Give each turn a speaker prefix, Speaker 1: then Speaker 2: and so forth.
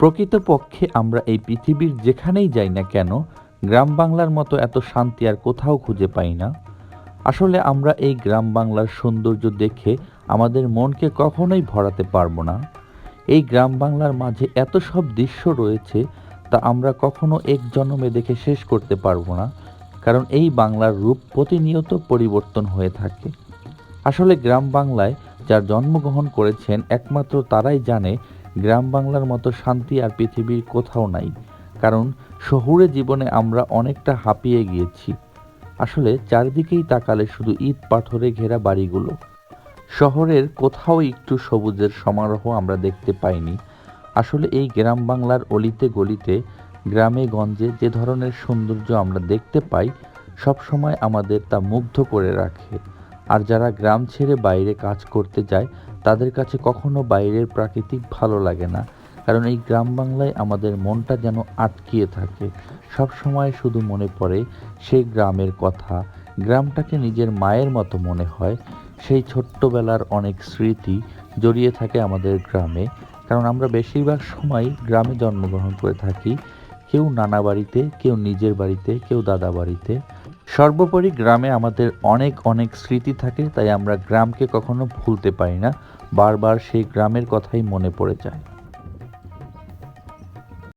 Speaker 1: প্রকৃতপক্ষে আমরা এই পৃথিবীর যেখানেই যাই না কেন, গ্রাম বাংলার মতো এত শান্তি আর কোথাও খুঁজে পাই না। আসলে আমরা এই গ্রাম বাংলার সৌন্দর্য দেখে আমাদের মনকে কখনোই ভরাতে পারব না। এই গ্রাম বাংলার মাঝে এত সব দৃশ্য রয়েছে তা আমরা কখনো এক জন্মে দেখে শেষ করতে পারব না, কারণ এই বাংলার রূপ প্রতিনিয়ত পরিবর্তন হয়ে থাকে। আসলে গ্রাম বাংলায় যার জন্মগ্রহণ করেছেন একমাত্র তারাই জানে গ্রাম বাংলার মতো শান্তি আর পৃথিবীর কোথাও নাই, কারণ শহুরে জীবনে আমরা অনেকটা হাঁপিয়ে গিয়েছি। আসলে চারিদিকেই তাকালে শুধু ইট পাথরে ঘেরা বাড়িগুলো। শহরের কোথাও একটু সবুজের সমারোহ আমরা দেখতে পাইনি। আসলে এই গ্রাম বাংলার অলিতে গলিতে, গ্রামে গঞ্জে যে ধরনের সৌন্দর্য আমরা দেখতে পাই সব সময় আমাদের তা মুগ্ধ করে রাখে। আর যারা গ্রাম ছেড়ে বাইরে কাজ করতে যায়, তাদের কাছে কখনো বাইরের প্রাকৃতিক ভালো লাগে না। কারণ এই গ্রাম বাংলায় আমাদের মনটা যেন আটকিয়ে থাকে। সব সময় শুধু মনে পড়ে সেই গ্রামের কথা। গ্রামটাকে নিজের মায়ের মতো মনে হয়। সেই ছোট্টবেলার অনেক স্মৃতি জড়িয়ে থাকে আমাদের গ্রামে। কারণ আমরা বেশিরভাগ সময় গ্রামে জন্মগ্রহণ করে থাকি। কেউ নানা বাড়িতে, কেউ নিজের বাড়িতে, কেউ দাদা বাড়িতে। সর্বোপরি গ্রামে আমাদের অনেক অনেক স্মৃতি থাকে, তাই আমরা গ্রামকে কখনো ভুলতে পারি না। বারবার সেই গ্রামের কথাই মনে পড়ে যায়।